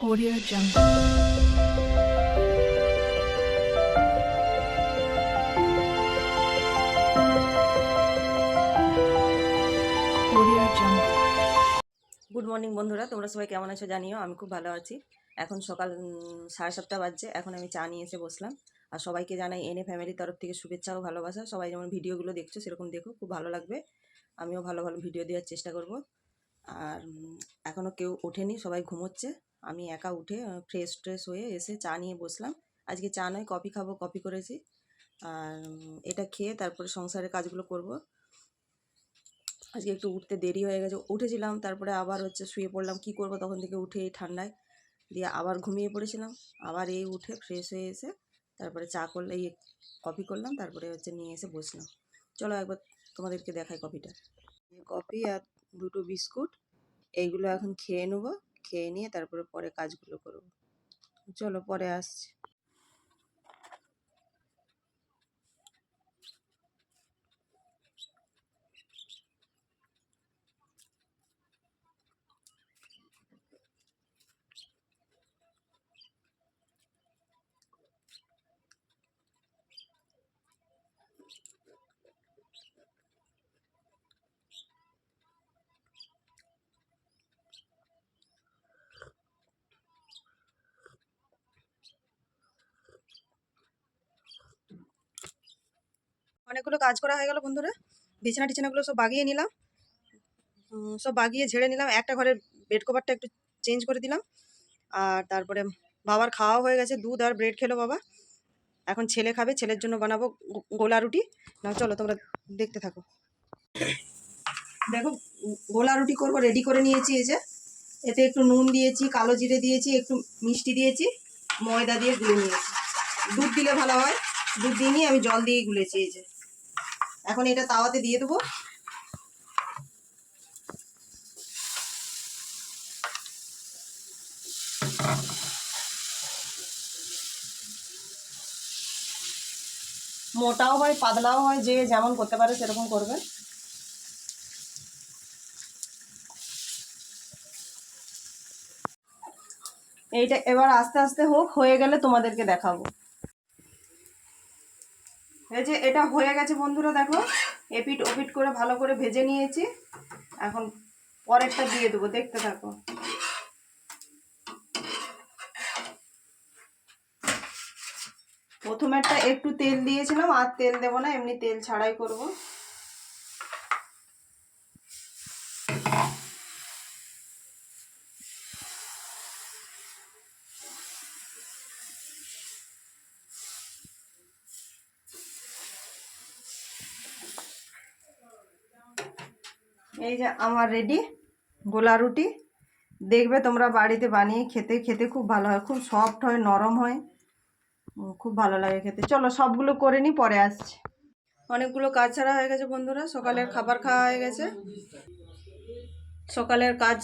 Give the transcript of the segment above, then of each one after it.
Audio Jungle. Good morning বন্ধুরা। তোমরা সবাই কেমন আছো জানিও? আমি খুব ভালো আছি। এখন সকাল সাড়ে সাতটা বাজছে। এখন আমি চা নিয়ে এসে বসলাম। আর সবাইকে জানাই এনে ফ্যামিলির তরফ থেকে শুভেচ্ছা ও ভালোবাসা। সবাই যেমন ভিডিওগুলো দেখছ, সেরকম দেখো। খুব ভালো লাগবে। আমিও ভালো ভালো ভিডিও দেওয়ার চেষ্টা করব। আর এখনও কেউ ওঠেনি, সবাই ঘুমোচ্ছে। আমি একা উঠে ফ্রেশ ট্রেশ হয়ে এসে চা নিয়ে বসলাম। আজকে চা নয়, কফি খাব, কফি করেছি। আর এটা খেয়ে তারপরে সংসারের কাজগুলো করব। আজকে একটু উঠতে দেরি হয়ে গেছে। উঠেছিলাম, তারপরে আবার হচ্ছে শুয়ে পড়লাম। কি করব তখন থেকে উঠে এই ঠান্ডায়। দিয়ে আবার ঘুমিয়ে পড়েছিলাম। আবার এই উঠে ফ্রেশ হয়ে এসে তারপরে চা করলে, এই কফি করলাম, তারপরে হচ্ছে নিয়ে এসে বসলাম। চলো একবার তোমাদেরকে দেখাই কফিটা। কফি আর দুটো বিস্কুট, এইগুলো এখন খেয়ে নেব। খেয়ে নিয়ে তারপরে পরে কাজগুলো করব। চলো পরে আসছি। অনেকগুলো কাজ করা হয়ে গেল বন্ধুরা। বিছানা টিছানাগুলো সব বাগিয়ে নিলাম। সব বাগিয়ে ঝেড়ে নিলাম। একটা ঘরের বেড কভারটা একটু চেঞ্জ করে দিলাম। আর তারপরে বাবার খাওয়া হয়ে গেছে। দুধ আর ব্রেড খেলো বাবা। এখন ছেলে খাবে। ছেলের জন্য বানাবো গোলা রুটি না চলো তোমরা দেখতে থাকো। দেখো গোলা রুটি করব। রেডি করে নিয়েছি এই যে। এতে একটু নুন দিয়েছি, কালো জিরে দিয়েছি, একটু মিষ্টি দিয়েছি, ময়দা দিয়ে গুলে নিয়েছি। দুধ দিলে ভালো হয়। দুধ দিয়ে আমি জল দিয়ে গুলেছি এই যে। এখন এটা তাওয়াতে দিয়ে দেবো। মোটাও হয়, পাতলাও হয়, যে যেমন করতে পারে সেরকম করবে। এইটা এবার আস্তে আস্তে হোক, হয়ে গেলে তোমাদেরকে দেখাবো। এই যে এটা হয়ে গেছে বন্ধুরা, দেখো। এপিট ওপিট করে ভালো করে ভেজে নিয়েছি। এখন পরেরটা দিয়ে দেবো, দেখতে থাকো। প্রথমেরটা একটু তেল দিয়েছিলাম, আর তেল দেবো না, এমনি তেল ছাড়াই করব। এই যে আমার রেডি গোলা রুটি। দেখবে তোমরা বাড়িতে বানিয়ে খেতে খেতে খুব ভালো হয়, খুব সফট হয়, নরম হয়। খুব ভালো লাগে খেতে। চলো সবগুলো করে নি, পরে আসছি। অনেকগুলো কাজ ছাড়া হয়ে গেছে বন্ধুরা, সকালের খাবার খাওয়া হয়ে গেছে। সকালের কাজ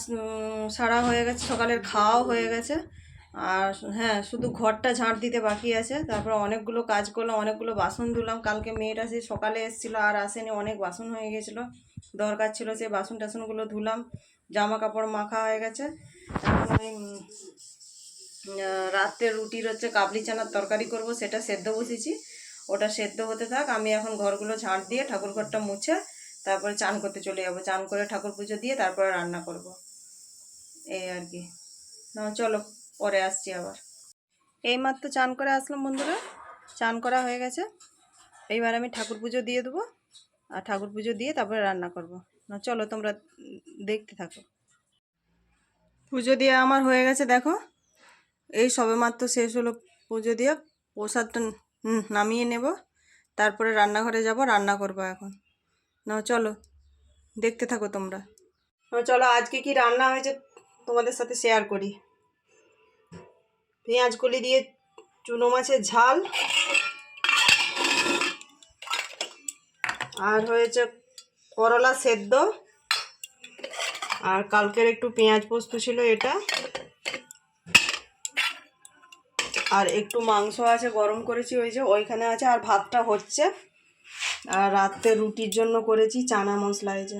সারা হয়ে গেছে, সকালের খাওয়াও হয়ে গেছে। আর হ্যাঁ শুধু ঘরটা ঝাঁট দিতে বাকি আছে। তারপর অনেকগুলো কাজ করলাম, অনেকগুলো বাসন ধুলাম। কালকে মেয়েটা সে সকালে এসেছিল আর আসেনি, অনেক বাসন হয়ে গেছিল। দরকার ছিল সেই বাসন টাসনগুলো ধুলাম জামা কাপড় মাখা হয়ে গেছে। এখন ওই রাত্রে রুটির হচ্ছে কাবলি চানার তরকারি করব, সেটা সেদ্ধ বসেছি ওটা সেদ্ধ হতে থাক, আমি এখন ঘরগুলো ঝাঁট দিয়ে ঠাকুর ঘরটা মুছে তারপরে চান করতে চলে যাব। চান করে ঠাকুর পুজো দিয়ে তারপরে রান্না করব। এই আর কি। না চলো। পরে আসছি আবার। এইমাত্র চান করে আসলাম বন্ধুরা। চান করা হয়ে গেছে। এইবার আমি ঠাকুর পুজো দিয়ে দেবো। আর ঠাকুর পুজো দিয়ে তারপরে রান্না করব। না, চলো তোমরা দেখতে থাকো। পুজো দিয়ে আমার হয়ে গেছে, দেখো। এই সবেমাত্র শেষ হলো পুজো দিয়ে। প্রসাদটা নামিয়ে নেব। তারপরে রান্নাঘরে যাব, রান্না করব এখন। না চলো। দেখতে থাকো তোমরা। চলো, আজকে কি রান্না হয়েছে তোমাদের সাথে শেয়ার করি। পেঁয়াজ কলি দিয়ে চুনো মাছের ঝাল। আর হয়েছে করলা সেদ্ধ। আর কালকের একটু পেঁয়াজ পোস্ত ছিল এটা। আর একটু মাংস আছে গরম করেছি, ওই যে ওইখানে আছে, আর ভাতটা হচ্ছে। আর রাত্রে রুটির জন্য করেছি চানা মশলা এই যে।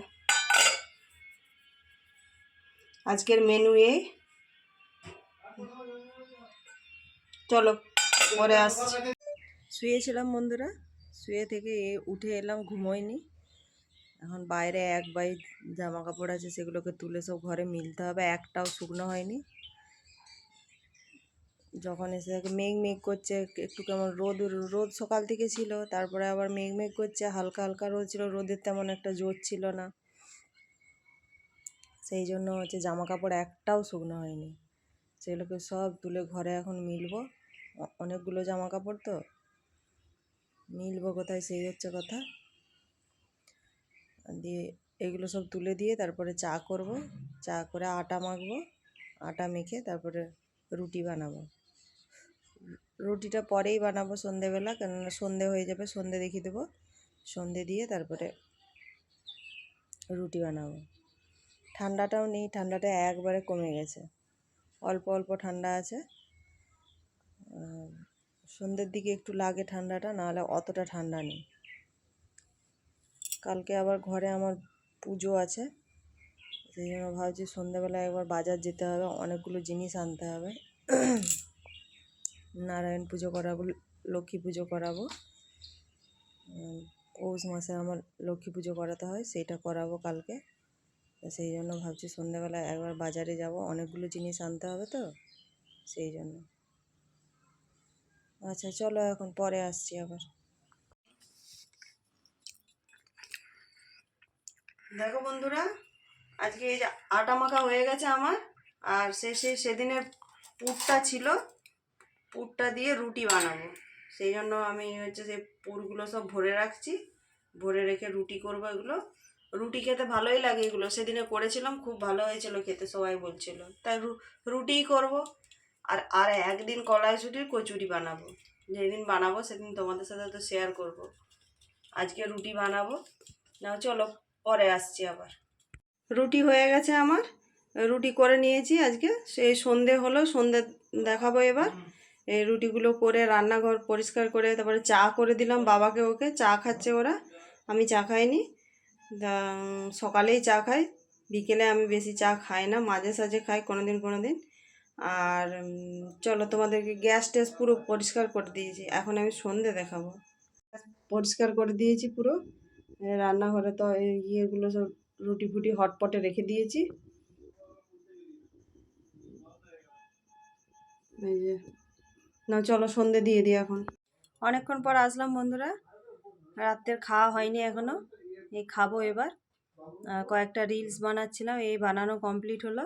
আজকের মেনু এই চলো, পরে আসছি। শুয়েছিলাম বন্ধুরা, শুয়ে থেকে উঠে এলাম ঘুমোয়নি এখন বাইরে এক বাই জামা কাপড় আছে, সেগুলোকে তুলে সব ঘরে মিলতে হবে, একটাও শুকনো হয়নি। যখন এসে মেঘ মেঘ করছে, একটু কেমন রোদ রোদ সকাল থেকে ছিল, তারপরে আবার মেঘ মেঘ করছে, হালকা হালকা রোদ ছিল, রোদের তেমন একটা জোর ছিল না। সেই জন্য হচ্ছে জামা কাপড় একটাও শুকনো হয়নি। সেগুলোকে সব তুলে ঘরে এখন মিলবো। অনেকগুলো জামা কাপড় তো। মিলবো কোথায় সেই হচ্ছে কথা। দিয়ে এগুলো সব তুলে দিয়ে তারপরে চা করব। চা করে আটা মাখবো, আটা মেখে তারপরে রুটি বানাবো। রুটিটা পরেই বানাবো সন্ধেবেলা, কেননা সন্ধে হয়ে যাবে, সন্ধে দেখিয়ে দেবো। সন্ধে দিয়ে তারপরে রুটি বানাবো। ঠান্ডাটাও নেই, ঠান্ডাটা একবারে কমে গেছে। অল্প অল্প ঠান্ডা আছে। সন্ধ্যের দিকে একটু লাগে ঠান্ডাটা, নাহলে অতটা ঠান্ডা নেই। কালকে আবার ঘরে আমার পুজো আছে, সেই জন্য ভাবছি সন্ধ্যাবেলা একবার বাজার যেতে হবে, অনেকগুলো জিনিস আনতে হবে। নারায়ণ পুজো করাবো, লক্ষ্মী পুজো করাবো। পৌষ মাসে আমার লক্ষ্মী পুজো করাতে হয়, সেইটা করাবো কালকে। তো সেই জন্য ভাবছি সন্ধ্যাবেলা একবার বাজারে যাব, অনেকগুলো জিনিস আনতে হবে তো, সেই জন্য। আচ্ছা চলো এখন পরে আসছি আবার। দেখো বন্ধুরা, আজকে এই যে আটা মাখা হয়ে গেছে আমার, আর শেষে সেদিনের পুরটা ছিল, পুরটা দিয়ে রুটি বানাবো। সেই জন্য আমি হচ্ছে যে পুরগুলো সব ভরে রাখছি, ভরে রেখে রুটি করব এগুলো। রুটি খেতে ভালোই লাগে এগুলো। সেদিনে করেছিলাম খুব ভালো হয়েছিল খেতে সবাই বলছিল। তাই রু- রুটিই করব। আর আর একদিন কড়াইশুটির কচুরি বানাবো। যেদিন বানাবো সেদিন তোমাদের সাথে তো শেয়ার করব। আজকে রুটি বানাবো। না চলো পরে আসছি আবার। রুটি হয়ে গেছে আমার। রুটি করে নিয়েছি আজকে। সেই সন্ধে হলো সন্ধে দেখাবো এবার। এই রুটিগুলো করে রান্নাঘর পরিষ্কার করে তারপরে চা করে দিলাম বাবাকে ওকে। চা খাচ্ছে ওরা। আমি চা খাইনি। সকালেই চা খাই। বিকেলে আমি বেশি চা খাই না, মাঝে সাঝে খাই কোনো দিন কোনো দিন আর চলো তোমাদেরকে গ্যাস ট্যাস পুরো পরিষ্কার করে দিয়েছি। এখন আমি সন্ধে দেখাবো। পরিষ্কার করে দিয়েছি পুরো। রান্নাঘরে তো ইয়েগুলো সব রুটি ফুটি হটপটে রেখে দিয়েছি। এই যে, না চলো সন্ধে দিয়ে দিই এখন। অনেকক্ষণ পর আসলাম বন্ধুরা। রাত্রের খাওয়া হয়নি এখনও। এই খাব এবার। কয়েকটা রিলস বানাচ্ছিলাম, এই বানানো কমপ্লিট হলো।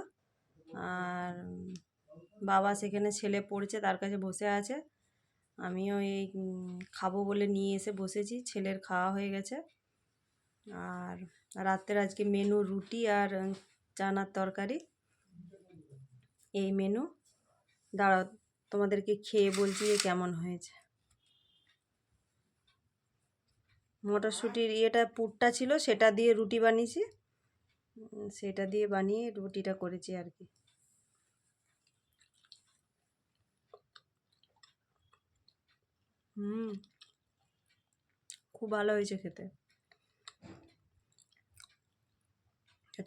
আর বাবা সেখানে ছেলে পড়ছে, তার কাছে বসে আছে। আমিও এই খাব বলে নিয়ে এসে বসেছি, ছেলের খাওয়া হয়ে গেছে। আর রাত্রের আজকে মেনু রুটি আর চানার তরকারি। এই মেনু দাঁড়াও, তোমাদেরকে খেয়ে বলছি কেমন হয়েছে। মটরশুঁটির ইয়েটা, পুরটা ছিল, সেটা দিয়ে রুটি বানিয়েছি। সেটা দিয়ে বানিয়ে রুটিটা করেছি আর কি। হুম, খুব ভালো হয়েছে খেতে।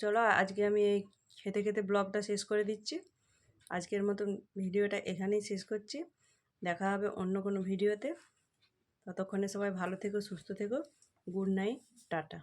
চলো, আজকে আমি এই খেতে খেতে ব্লগটা শেষ করে দিচ্ছি। আজকের মতন ভিডিওটা এখানেই শেষ করছি। দেখা হবে অন্য কোনো ভিডিওতে। ততক্ষণে সবাই ভালো থেকো সুস্থ থেকো। Good night tata.